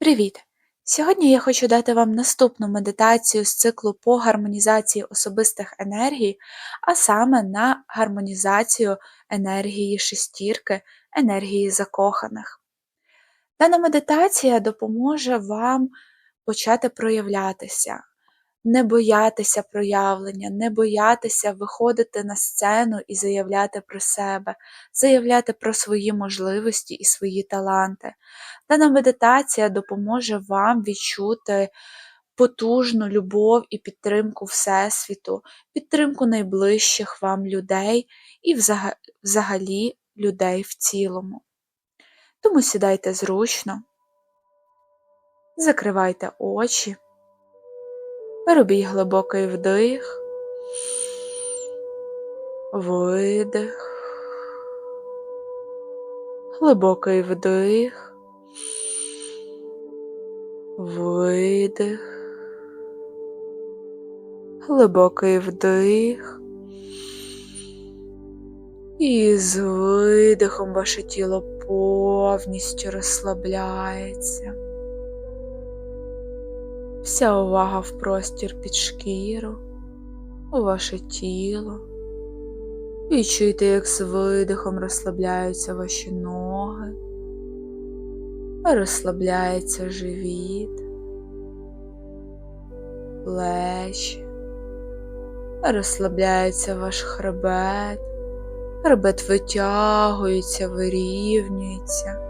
Привіт! Сьогодні я хочу дати вам наступну медитацію з циклу по гармонізації особистих енергій, а саме на гармонізацію енергії шестірки, енергії закоханих. Дана медитація допоможе вам почати проявлятися, не боятися проявлення, не боятися виходити на сцену і заявляти про себе, заявляти про свої можливості і свої таланти. Дана медитація допоможе вам відчути потужну любов і підтримку Всесвіту, підтримку найближчих вам людей і взагалі людей в цілому. Тому сідайте зручно, закривайте очі. Робіть глибокий вдих, видих, глибокий вдих, видих, глибокий вдих. І з видихом ваше тіло повністю розслабляється вся увага в простір під шкіру, у ваше тіло. Відчуйте, як з видихом розслабляються ваші ноги, розслабляється живіт, плечі, розслабляється ваш хребет, хребет витягується, вирівнюється.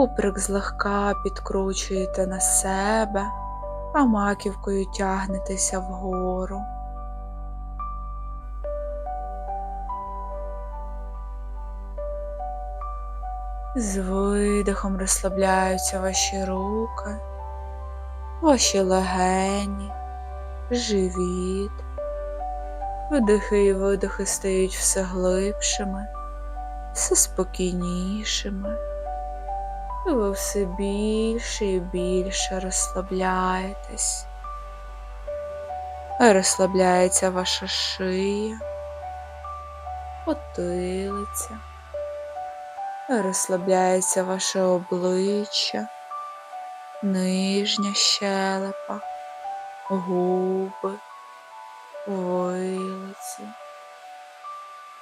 Куприк злегка підкручуєте на себе, а маківкою тягнетеся вгору. З видихом розслабляються ваші руки, ваші легені, живіт. Видихи і видихи стають все глибшими, все спокійнішими ви все більше і більше розслабляєтесь. Розслабляється ваша шия, потилиця, розслабляється ваше обличчя, нижня щелепа, губи, вилиці.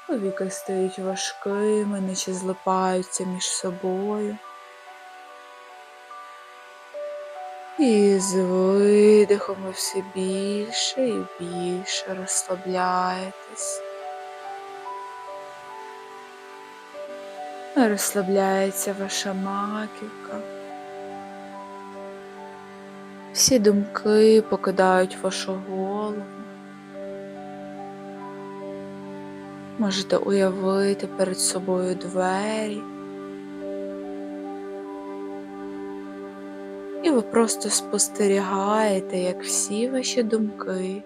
Повіки стають важкими, наче злипаються між собою. І з видихом ви все більше і більше розслабляєтесь. Розслабляється ваша маківка. Всі думки покидають вашу голову. Можете уявити перед собою двері. І ви просто спостерігаєте, як всі ваші думки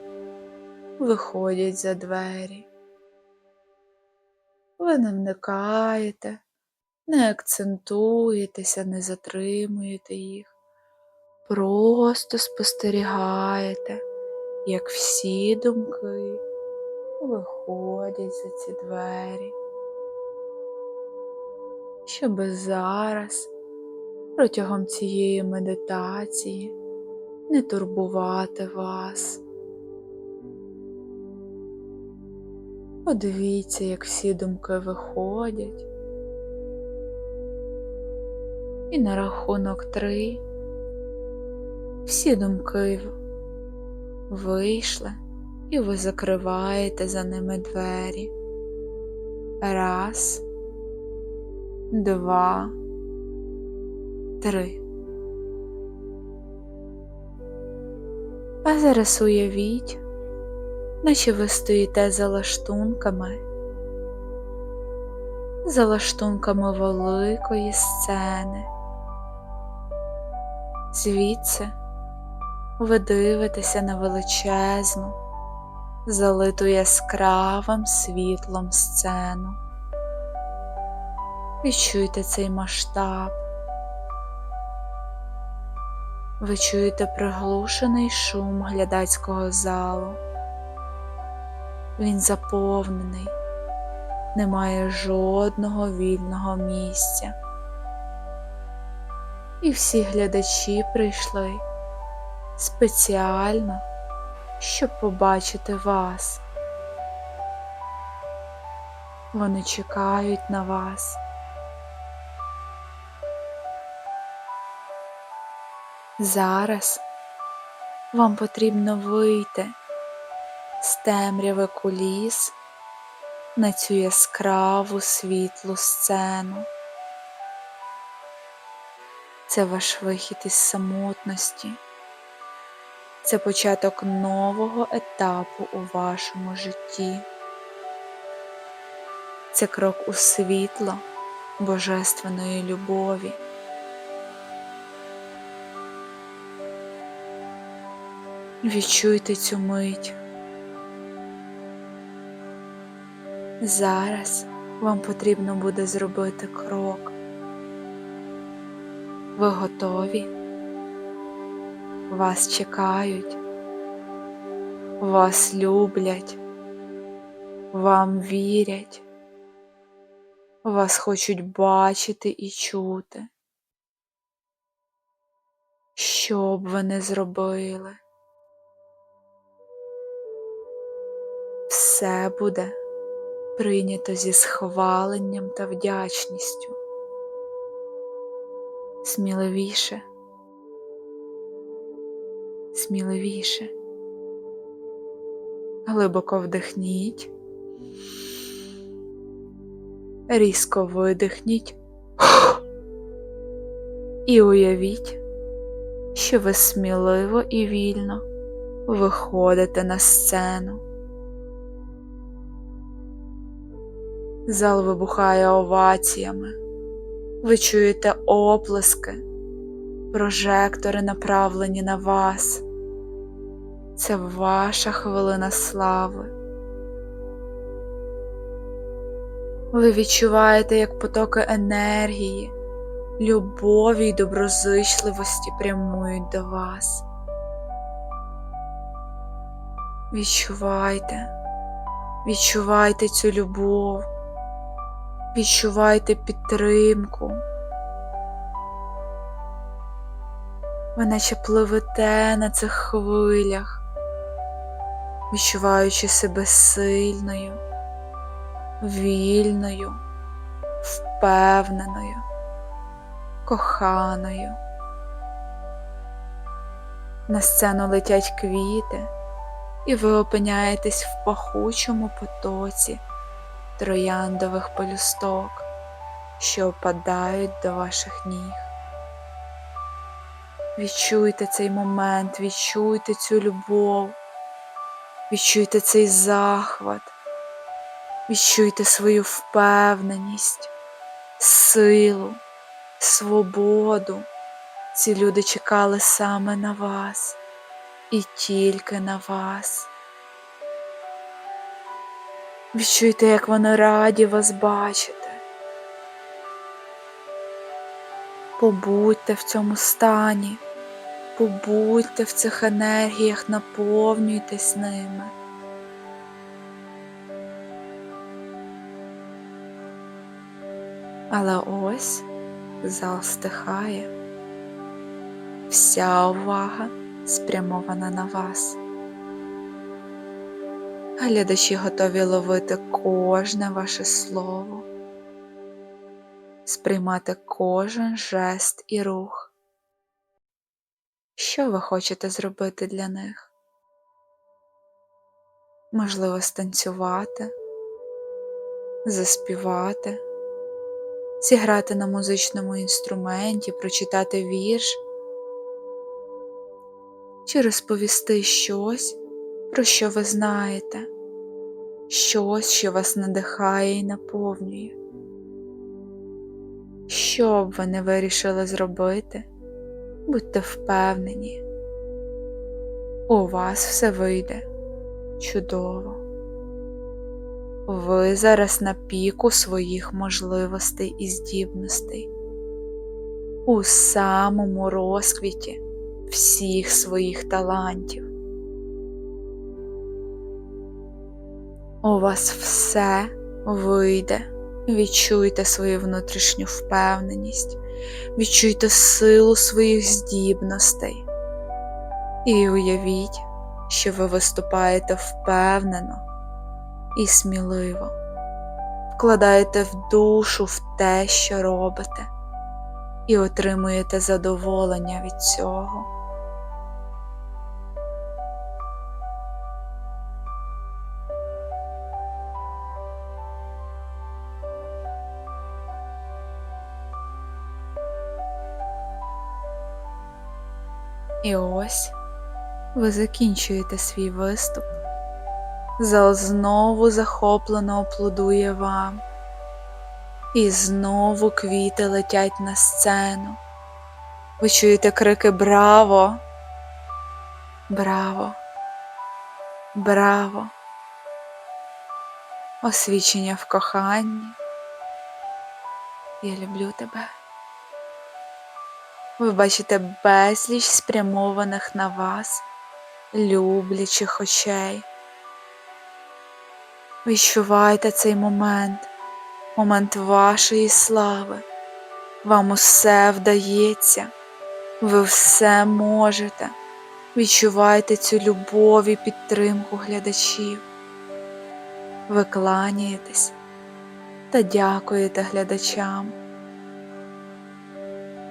виходять за двері. Ви не вникаєте, не акцентуєтеся, не затримуєте їх, просто спостерігаєте, як всі думки виходять за ці двері, щоб зараз протягом цієї медитації не турбувати вас. Подивіться, як всі думки виходять. І на рахунок три всі думки вийшли, і ви закриваєте за ними двері. Раз, два три. А зараз уявіть, наче ви стоїте за лаштунками, за лаштунками великої сцени. Звідси ви дивитеся на величезну, залиту яскравим світлом сцену. Відчуйте цей масштаб. Ви чуєте приглушений шум глядацького залу. Він заповнений немає жодного вільного місця. І всі глядачі прийшли спеціально, щоб побачити вас. Вони чекають на вас. Зараз вам потрібно вийти з темряви куліс на цю яскраву світлу сцену. Це ваш вихід із самотності. Це початок нового етапу у вашому житті. Це крок у світло Божественної любові. Відчуйте цю мить. Зараз вам потрібно буде зробити крок. Ви готові? Вас чекають, вас люблять, вам вірять, вас хочуть бачити і чути. Що б ви не зробили? Все буде прийнято зі схваленням та вдячністю. Сміливіше, сміливіше. Глибоко вдихніть, різко видихніть і уявіть, що ви сміливо і вільно виходите на сцену. Зал вибухає оваціями. Ви чуєте оплески, прожектори направлені на вас. Це ваша хвилина слави. Ви відчуваєте, як потоки енергії, любові й доброзичливості прямують до вас. Відчувайте, відчувайте цю любов. Відчувайте підтримку. Ви наче пливете на цих хвилях, відчуваючи себе сильною, вільною, впевненою, коханою. На сцену летять квіти, і ви опиняєтесь в пахучому потоці трояндових пелюсток, що опадають до ваших ніг. Відчуйте цей момент, відчуйте цю любов, відчуйте цей захват, відчуйте свою впевненість, силу, свободу. Ці люди чекали саме на вас і тільки на вас. Відчуйте, як вони раді вас бачити. Побудьте в цьому стані, побудьте в цих енергіях, наповнюйтесь ними. Але ось зал стихає, вся увага спрямована на вас. Глядачі готові ловити кожне ваше слово, сприймати кожен жест і рух. Що ви хочете зробити для них? Можливо, станцювати, заспівати, зіграти на музичному інструменті, прочитати вірш чи розповісти щось, про що ви знаєте щось, що вас надихає і наповнює. Що б ви не вирішили зробити, будьте впевнені, у вас все вийде чудово. Ви зараз на піку своїх можливостей і здібностей, у самому розквіті всіх своїх талантів. У вас все вийде. Відчуйте свою внутрішню впевненість, відчуйте силу своїх здібностей і уявіть, що ви виступаєте впевнено і сміливо, вкладаєте в душу в те, що робите, і отримуєте задоволення від цього. І ось ви закінчуєте свій виступ. Зал знову захоплено аплодує вам. І знову квіти летять на сцену. Ви чуєте крики Браво! Браво! Браво! Освічення в коханні. Я люблю тебе. Ви бачите безліч спрямованих на вас люблячих очей. Відчувайте цей момент, момент вашої слави. Вам усе вдається, ви все можете. Відчувайте цю любов і підтримку глядачів. Ви кланяєтесь та дякуєте глядачам.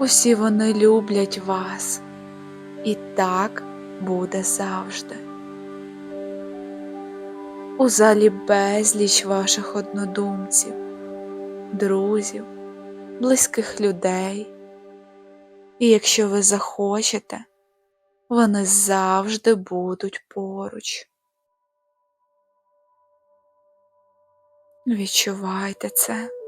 Усі вони люблять вас, і так буде завжди. У залі безліч ваших однодумців, друзів, близьких людей, і якщо ви захочете, вони завжди будуть поруч. Відчувайте це.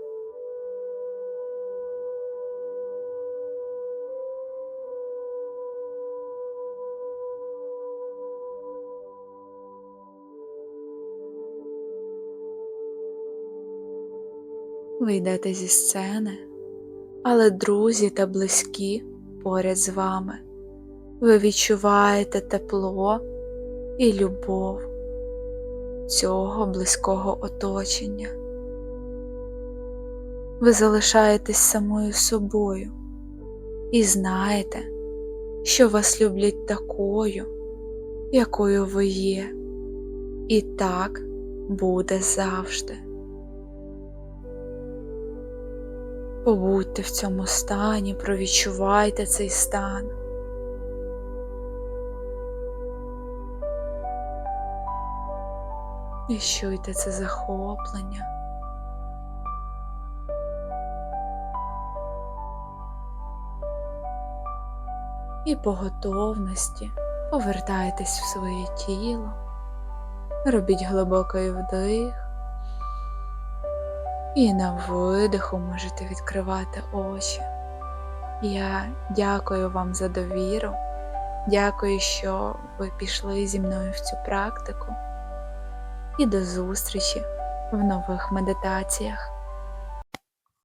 Ви йдете зі сцени, але друзі та близькі поряд з вами. Ви відчуваєте тепло і любов цього близького оточення. Ви залишаєтесь самою собою і знаєте, що вас люблять такою, якою ви є, і так буде завжди. Побудьте в цьому стані, провідчувайте цей стан. Відчуйте це захоплення. І по готовності повертайтесь в своє тіло, робіть глибокий вдих. І на видиху можете відкривати очі. Я дякую вам за довіру, дякую, що ви пішли зі мною в цю практику. І до зустрічі в нових медитаціях.